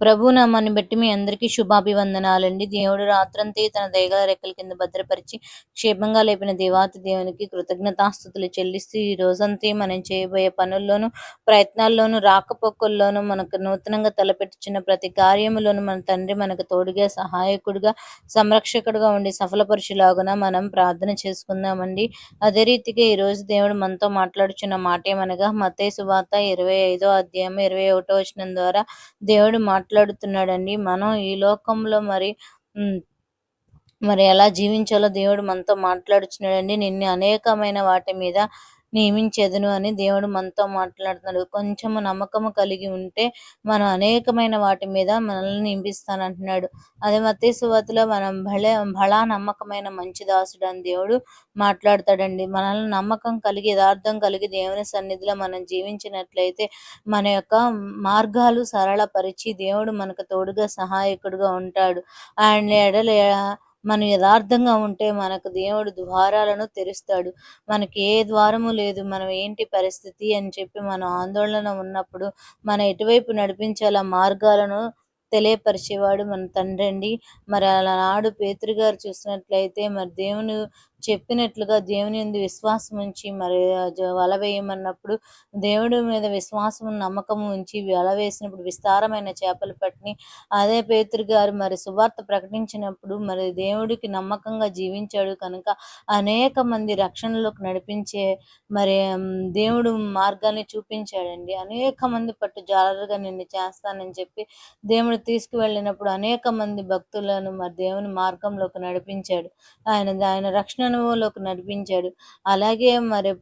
ప్రభు నామాన్ని బట్టి మీ అందరికీ శుభాభివందనాలండి. దేవుడు రాత్రంతా తన దయగల రెక్కల కింద భద్రపరిచి క్షేమంగా లేపిన దేవాతి దేవునికి కృతజ్ఞతాస్థుతులు చెల్లిస్తూ ఈ రోజంతా మనం చేయబోయే పనుల్లోనూ ప్రయత్నాల్లోనూ రాకపోకల్లోనూ మనకు నూతనంగా తలపెట్టుచున్న ప్రతి కార్యములోనూ మన తండ్రి మనకు తోడుగా సహాయకుడుగా సంరక్షకుడుగా ఉండి సఫలపరుచులాగున మనం ప్రార్థన చేసుకుందామండి. అదే రీతిగా ఈ రోజు దేవుడు మనతో మాట్లాడుచున్న మాట ఏమనగా మతేసు వార్త ఇరవై ఐదో అధ్యాయం ఇరవై ఒకటో వచనం ద్వారా దేవుడు మాట్లాడుతున్నాడండి. మనం ఈ లోకంలో మరి మరి ఎలా జీవించాలో దేవుడు మనతో మాట్లాడుచున్నాడండి. నిన్ను అనేకమైన వాటి మీద నియమించేదను అని దేవుడు మనతో మాట్లాడుతున్నాడు. కొంచెము నమ్మకము కలిగి ఉంటే మనం అనేకమైన వాటి మీద మనల్ని నింపిస్తానంటున్నాడు. అదే మతీసువతిలో మనం భలే బలా నమ్మకమైన మంచి దాసుడు అని దేవుడు మాట్లాడతాడండి. మనల్ని నమ్మకం కలిగి యథార్థం కలిగి దేవుని సన్నిధిలో మనం జీవించినట్లయితే మన యొక్క మార్గాలు సరళపరిచి దేవుడు మనకు తోడుగా సహాయకుడుగా ఉంటాడు. ఆయన ఎడల మనం యథార్థంగా ఉంటే మనకు దేవుడు ద్వారాలను తెరుస్తాడు. మనకి ఏ ద్వారము లేదు. మనం ఏంటి పరిస్థితి అని చెప్పి మనం ఆందోళన ఉన్నప్పుడు మన ఎటువైపు నడిపించాల మార్గాలను తెలియపరిచేవాడు మన తండ్రి అండి. మరి నాడు పేతురు గారు చూసినట్లయితే మరి దేవుని చెప్పినట్లుగా దేవుని ఎందు విశ్వాసం ఉంచి మరి వల వేయమన్నప్పుడు దేవుడి మీద విశ్వాసం నమ్మకం ఉంచి వల వేసినప్పుడు విస్తారమైన చేపలు పట్టిని అదే పేతురు గారు మరి సువార్త ప్రకటించినప్పుడు మరి దేవుడికి నమ్మకంగా జీవించాడు కనుక అనేక మంది రక్షణలోకి నడిపించే మరి దేవుడు మార్గాన్ని చూపించాడండి. అనేక మంది పట్టు జాలరుగా నిన్ను చేస్తానని చెప్పి దేవుడు తీసుకువెళ్ళినప్పుడు అనేక మంది భక్తులను మరి దేవుని మార్గంలోకి నడిపించాడు. ఆయన ఆయన రక్షణ అనుభవంలోకి నడిపించాడు. అలాగే మరి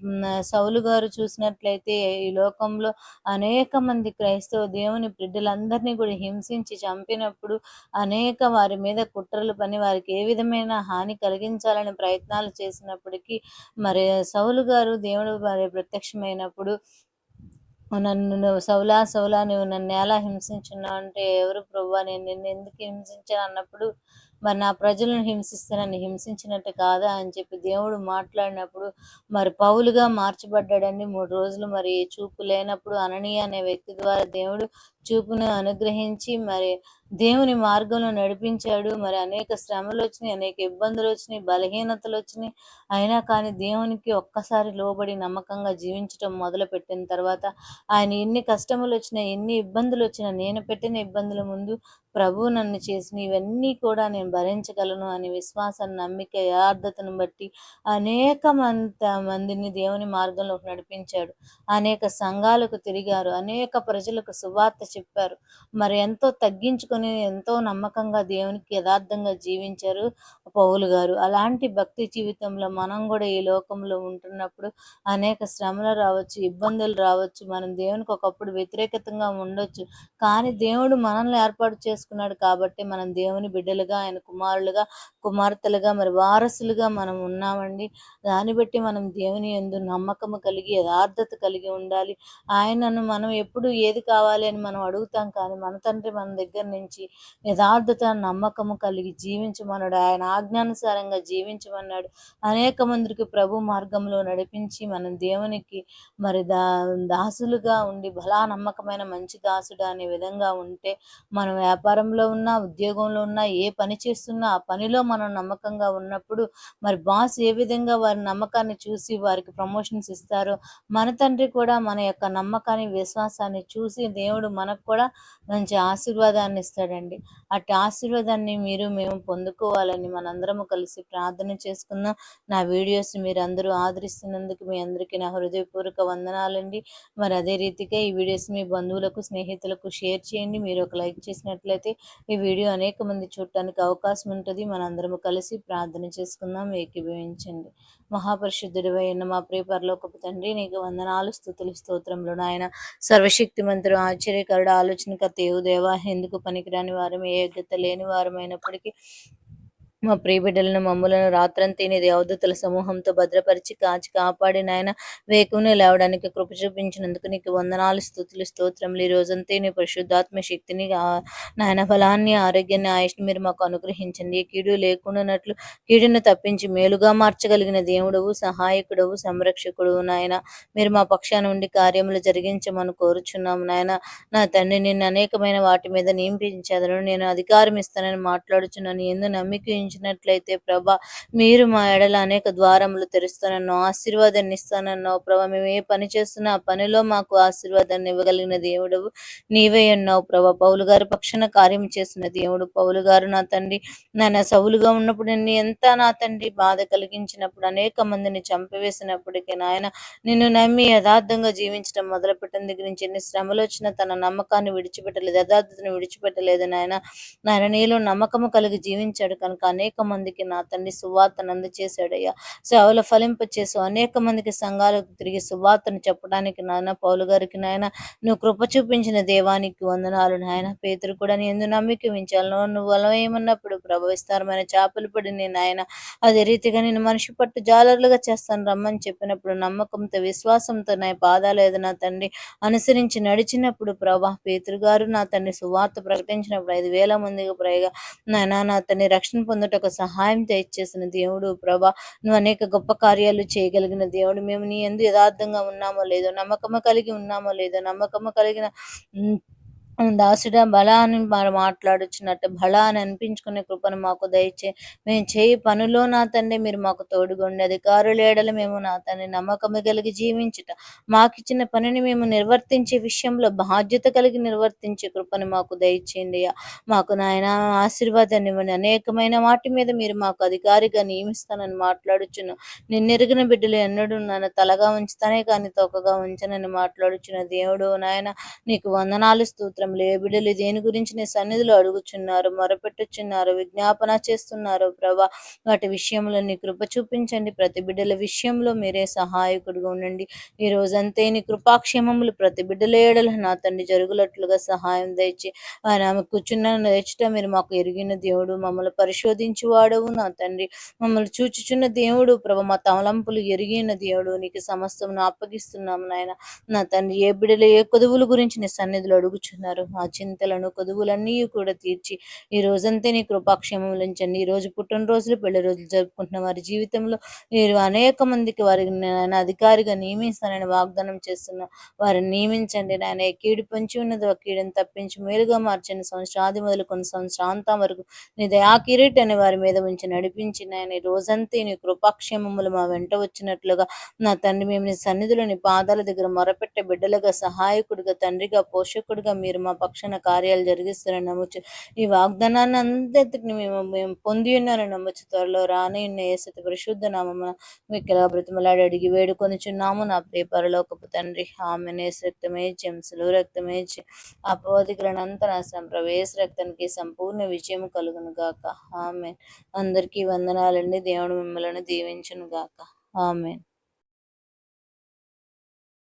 సౌలు గారు చూసినట్లయితే ఈ లోకంలో అనేక మంది క్రైస్తవ దేవుని బిడ్డలందరినీ కూడా హింసించి చంపినప్పుడు అనేక వారి మీద కుట్రలు పని వారికి ఏ విధమైన హాని కలిగించాలని ప్రయత్నాలు చేసినప్పటికీ మరి సౌలు గారు దేవుడు వారి ప్రత్యక్షమైనప్పుడు నన్ను సౌలా సౌలా నువ్వు నన్ను ఎలా హింసించున్నావు? అంటే ఎవరు ప్రభు? నేను నిన్ను ఎందుకు హింసించాను? అన్నప్పుడు మరి నా ప్రజలను హింసిస్తే నన్ను హింసించినట్టు కాదా అని చెప్పి దేవుడు మాట్లాడినప్పుడు మరి పౌలుగా మార్చబడ్డాడని మూడు రోజులు మరి చూపు లేనప్పుడు అననీయ అనే వ్యక్తి ద్వారా దేవుడు చూపును అనుగ్రహించి మరి దేవుని మార్గంలో నడిపించాడు. మరి అనేక శ్రమలు వచ్చినాయి అనేక ఇబ్బందులు వచ్చినాయి బలహీనతలు వచ్చినాయి. అయినా కానీ దేవునికి ఒక్కసారి లోబడి నమ్మకంగా జీవించడం మొదలు పెట్టిన తర్వాత ఆయన ఎన్ని కష్టములు వచ్చినా ఎన్ని ఇబ్బందులు వచ్చినా నేను పెట్టిన ఇబ్బందుల ముందు ప్రభు నన్ను చేసిన ఇవన్నీ కూడా నేను భరించగలను అని విశ్వాసం నమ్మిక యథార్థతను బట్టి అనేక మంత మందిని దేవుని మార్గంలోకి నడిపించాడు. అనేక సంఘాలకు తిరిగారు అనేక ప్రజలకు సువార్త చెప్పారు. మరి ఎంతో తగ్గించుకొని ఎంతో నమ్మకంగా దేవునికి యథార్థంగా జీవించారు పౌలు గారు. అలాంటి భక్తి జీవితంలో మనం కూడా ఈ లోకంలో ఉంటున్నప్పుడు అనేక శ్రమలు రావచ్చు ఇబ్బందులు రావచ్చు. మనం దేవునికి ఒకప్పుడు వ్యతిరేకతంగా ఉండొచ్చు. కానీ దేవుడు మనల్ని ఏర్పాటు చేసుకున్నాడు కాబట్టి మనం దేవుని బిడ్డలుగా ఆయన కుమారులుగా కుమార్తెలుగా మరి వారసులుగా మనం ఉన్నామండి. దాన్ని బట్టి మనం దేవుని ఎందు నమ్మకము కలిగి యథార్థత కలిగి ఉండాలి. ఆయనను మనం ఎప్పుడు ఏది కావాలి అని మనం అడుగుతాం కానీ మన తండ్రి మన దగ్గర నుంచి యథార్థత నమ్మకము కలిగి జీవించమన్నాడు. ఆయన ఆజ్ఞానుసారంగా జీవించమన్నాడు. అనేక మందికి ప్రభు మార్గంలో నడిపించి మనం దేవునికి మరి దా దాసులుగా ఉండి బలా నమ్మకమైన మంచి దాసుడు అనే విధంగా ఉంటే మనం వ్యాపారంలో ఉన్నా ఉద్యోగంలో ఉన్నా ఏ పని చేస్తున్నా ఆ పనిలో మనం నమ్మకంగా ఉన్నప్పుడు మరి బాస్ ఏ విధంగా వారి నమ్మకాన్ని చూసి వారికి ప్రమోషన్స్ ఇస్తారో మన తండ్రి కూడా మన యొక్క నమ్మకాన్ని విశ్వాసాన్ని చూసి దేవుడు మన మనకు కూడా మంచి ఆశీర్వాదాన్ని ఇస్తాడండి. అటు ఆశీర్వాదాన్ని మీరు మేము పొందుకోవాలని మనందరము కలిసి ప్రార్థన చేసుకుందాం. నా వీడియోస్ మీరు అందరూ ఆదరిస్తున్నందుకు మీ అందరికీ నా హృదయపూర్వక వందనాలండి. మరి అదే రీతిగా ఈ వీడియోస్ మీ బంధువులకు స్నేహితులకు షేర్ చేయండి. మీరు ఒక లైక్ చేసినట్లయితే ఈ వీడియో అనేక మంది చూడటానికి అవకాశం ఉంటుంది. మనందరము కలిసి ప్రార్థన చేసుకుందాం ఏకీభవించండి. మహాపరిశుద్ధుడు అయిన మా ప్రియ పరలోకపు తండ్రి నీకు వందనాలు స్థుతులు స్తోత్రంలో నాయన. సర్వశక్తి మంత్రులు ఆశ్చర్యకరుడు ఆలోచనకర్త దేవా ఎందుకు పనికిరాని వారం ఏ యోగ్యత లేని వారమైనప్పటికీ మా ప్రియబిడ్డలను మమ్ములను రాత్రంతా నీ దేవదూతల సమూహంతో భద్రపరిచి కాచి కాపాడి నాయన వేకునే లేవడానికి కృప చూపించినందుకు నీకు వందనాలు స్థుతులు స్తోత్రములు. ఈ రోజంతా నీ పరిశుద్ధాత్మ శక్తిని నాయన ఫలాన్ని ఆరోగ్యాన్ని ఆయుష్ని మీరు మాకు అనుగ్రహించండి. కీడు లేకుండానట్లు కీడును తప్పించి మేలుగా మార్చగలిగిన దేవుడవు సహాయకుడవు సంరక్షకుడు నాయన. మీరు మా పక్షాన ఉండి కార్యములు జరిగించమని కోరుచున్నాము నాయన. నా తండ్రి నిన్ను అనేకమైన వాటి మీద నియమించదను నేను అధికారం ఇస్తానని మాట్లాడుచున్నాను. ఎందు నమ్మిక ఆశ్రయించినట్లయితే ప్రభా మీరు మా ఎడల అనేక ద్వారములు తెరుస్తానన్నో ఆశీర్వాదాన్ని ఇస్తానన్నో ప్రభా. మేము ఏ పని చేస్తున్నా ఆ పనిలో మాకు ఆశీర్వాదాన్ని ఇవ్వగలిగిన దేవుడు నీవే అన్నావు ప్రభా. పౌలు గారు పక్షాన కార్యం చేసిన దేవుడు పౌలు గారు నా తండ్రి. నాన్న సవులుగా ఉన్నప్పుడు నిన్ను ఎంత నా తండ్రి బాధ కలిగించినప్పుడు అనేక మందిని చంపివేసినప్పటికీ నాయన నిన్ను నమ్మి యథార్థంగా జీవించడం మొదలుపెట్టిన దగ్గర నుంచి ఎన్ని శ్రమలు వచ్చినా తన నమ్మకాన్ని విడిచిపెట్టలేదు యథార్థతను విడిచిపెట్టలేదు నాయన. నాయన నీలో నమ్మకము కలిగి జీవించాడు కనుక అనేక మందికి నా తండ్రి సువార్తను అందచేశాడయ్యా. సేవల ఫలింపచేసు అనేక మందికి సంఘాలకు తిరిగి సువార్తను చెప్పడానికి నాయన పౌలు గారికి నాయన నువ్వు కృప చూపించిన దేవానికి వందనాలు నాయన. పేతురు కూడా నీ ఎందు నమ్మిక ఉంచాలను. నువ్వు వలవేయమన్నప్పుడు ప్రభవిస్తారమైన చేపలు పడి నేను ఆయన అదే రీతిగా నేను మనిషి పట్టు జాలర్లుగా చేస్తాను. రమ్మని చెప్పినప్పుడు నమ్మకంతో విశ్వాసంతో నా పాదాలు ఏదైనా తండ్రి అనుసరించి నడిచినప్పుడు ప్రభా పేతురు గారు నా తండ్రి సువార్త ప్రకటించినప్పుడు ఐదు వేల మందికి పైగా నాయన నా తండ్రి రక్షణ ఒక సహాయం తెచ్చేసిన దేవుడు. ప్రభా నువ్వు అనేక గొప్ప కార్యాలు చేయగలిగిన దేవుడు. మేము నీ ఎందు యథార్థంగా ఉన్నామో లేదో నమ్మకము కలిగి ఉన్నామో లేదో నమ్మకము కలిగిన దాసుడ బలాన్ని మాట్లాడుచున్నట్టు బలాన్ని అని అనిపించుకునే కృపను మాకు దయచే మేము చేయి పనులో నా తండ్రి మీరు మాకు తోడుగొండి. అధికారులు ఏడలు మేము నా తండ్రి నమ్మకము కలిగి జీవించుట మాకిచ్చిన పనిని మేము నిర్వర్తించే విషయంలో బాధ్యత కలిగి నిర్వర్తించే కృపను మాకు దయచేయండి మాకు నాయన ఆశీర్వాదాన్ని ఇవ్వండి. అనేకమైన వాటి మీద మీరు మాకు అధికారిగా నియమిస్తానని మాట్లాడుచున్నాం నిన్నెరిగిన బిడ్డలు ఎన్నడూ నన్ను తలగా ఉంచుతానే కానీ తొక్కగా ఉంచనని మాట్లాడుచున్న దేవుడు నాయన నీకు వందనాలు స్తోత్రం స్తోత్రములు లే బిడ్డలు దేని గురించి నీ సన్నిధిలో అడుగుచున్నారు మొరపెట్టుచున్నారు విజ్ఞాపన చేస్తున్నారు ప్రభా వాటి విషయంలో నీ కృప చూపించండి. ప్రతి బిడ్డల విషయంలో మీరే సహాయకుడిగా ఉండండి. ఈ రోజంతే నీ కృపాక్షేమములు ప్రతి బిడ్డల ఏడలు నా తండ్రి జరుగులట్లుగా సహాయం దయచి ఆయన ఆమె కూర్చున్న నేర్చుట మీరు మాకు ఎరిగిన దేవుడు మమ్మల్ని పరిశోధించి వాడవు నా తండ్రి. మమ్మల్ని చూచుచున్న దేవుడు ప్రభ మా తమలంపులు ఎరిగిన దేవుడు నీకు సమస్తం అప్పగిస్తున్నాము నాయన. నా తండ్రి ఏ బిడ్డలు ఏ కొదువుల గురించి నీ సన్నిధిలో అడుగుచున్నారు ఆ చింతలను కొదువులన్నీ కూడా తీర్చి ఈ రోజంతే నీ కృపాక్షేమంచండి ఈ రోజు పుట్టినరోజులు పెళ్ళి రోజులు జరుపుకుంటున్న వారి జీవితంలో మీరు అనేక మందికి వారిని నేను అధికారిగా నియమిస్తానని వాగ్దానం చేస్తున్నా వారిని నియమించండి. నాయన కీడు పంచి ఉన్నది ఒక కీడుని తప్పించి మేలుగా మార్చండి. సంవత్సరాది మొదలుకొని సంవత్సరాంతం వరకు నీ దయా అని వారి మీద ఉంచి నడిపించి నాయన రోజంతే నీ కృపాక్షేమములు మా వెంట వచ్చినట్లుగా నా తండ్రి మేము నీ సన్నిధిలో నీ పాదాల దగ్గర మొరపెట్టే బిడ్డలుగా సహాయకుడిగా తండ్రిగా పోషకుడిగా మీరు మా పక్షాన కార్యాలు జరిగిస్తారని నమ్మచ్చు ఈ వాగ్దానాన్ని అంతటిని మేము మేము పొంది ఉన్నారని నమ్మచ్చు త్వరలో రాని ఏసతి పరిశుద్ధ నామమ్మ మీకు ఎలా బ్రతిమలాడి అడిగి వేడుకొని చున్నాము నా ప్రియ పరలోకపు తండ్రి ఆమె నేస రక్తమే జంసులు రక్తమే అపవాదికులనంతా నాశనం ప్రవేశ రక్తానికి సంపూర్ణ విజయం కలుగును గాక. ఆమె అందరికీ వందనాలండి. దేవుడు మిమ్మల్ని దీవించును గాక. ఆమె